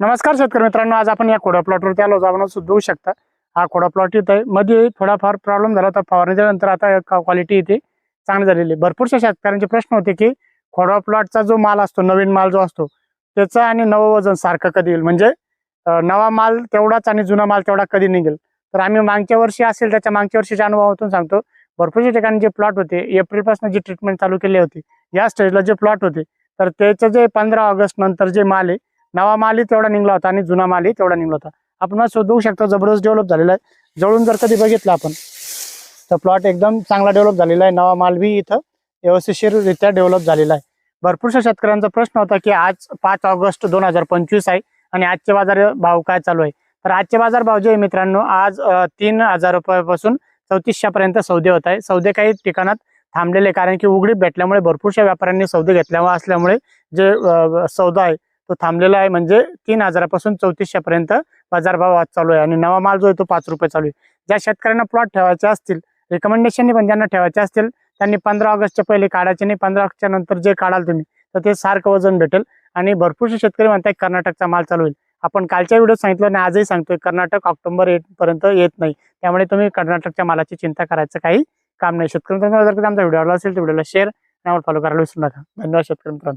नमस्कार शेतकरी मित्रांनो आज आपण या खोडा प्लॉटवरती आलो आपण सुद्धा होऊ शकता हा खोडा प्लॉट येत आहे. मध्ये थोडाफार प्रॉब्लेम झाला होता फवारणीच्या नंतर. आता क्वालिटी इथे चांगली झालेली आहे. भरपूरशा शेतकऱ्यांचे प्रश्न होते की खोडा प्लॉटचा जो माल असतो नवीन माल जो असतो त्याचा आणि नवं वजन सारखं कधी येईल? म्हणजे नवा माल तेवढाच आणि जुना माल तेवढा कधी निघेल? तर आम्ही मागच्या वर्षी असेल त्याच्या मागच्या वर्षीच्या अनुभवातून सांगतो. भरपूरशा ठिकाणी जे प्लॉट होते एप्रिलपासून जी ट्रीटमेंट चालू केली होती या स्टेजला जे प्लॉट होते तर त्याचं जे पंधरा ऑगस्ट नंतर जे माल आहे नवा मालही तेवढा निघला होता आणि जुना मालही तेवढा निघला होता. आपण शोधू शकतो जबरदस्त डेव्हलप झालेला आहे. जवळून जर कधी बघितलं आपण तर प्लॉट एकदम चांगला डेव्हलप झालेला आहे. नवा माल बी इथं व्यवस्थितशीररित्या डेव्हलप झालेला आहे. भरपूरशा शेतकऱ्यांचा प्रश्न होता की आज पाच ऑगस्ट दोन हजार पंचवीस आहे आणि आजचे बाजार भाव काय चालू आहे? तर आजचे बाजार भाव जे आहे मित्रांनो आज तीन हजार रुपयापासून चौतीसशेपर्यंत सौदे होत आहे. सौदे काही ठिकाणात थांबलेले आहे. कारण की उघडीप भेटल्यामुळे भरपूरशा व्यापाऱ्यांनी सौदे घेतल्या असल्यामुळे जे सौदा आहे तो थांबलेला आहे म्हणजे तीन हजारापासून चौतीसशेपर्यंत बाजारभाव आज चालू आहे. आणि नवा माल जो आहे तो पाच रुपये चालू आहे. ज्या शेतकऱ्यांना प्लॉट ठेवायचे असतील रिकमेंडेशनने पण ज्यांना ठेवायचे असतील त्यांनी पंधरा ऑगस्टच्या पहिले काढायचे नाही. पंधरा ऑगस्टच्या नंतर जे काढाल तुम्ही तर ते सारखं वजन भेटेल. आणि भरपूरसे शेतकरी म्हणतात कर्नाटकचा माल चालू होईल. आपण कालच्या व्हिडिओ सांगितलं आणि आजही सांगतोय कर्नाटक ऑक्टोबर एट पर्यंत येत नाही. त्यामुळे तुम्ही कर्नाटकच्या मालाची चिंता करायचं काही काम नाही. शेतकरी मित्रांनो, जर आमचा व्हिडिओ आवडला असेल तर व्हिडिओला शेअर आणि फॉलो करायला विसरू नका. धन्यवाद शेतकरी मित्रांनो.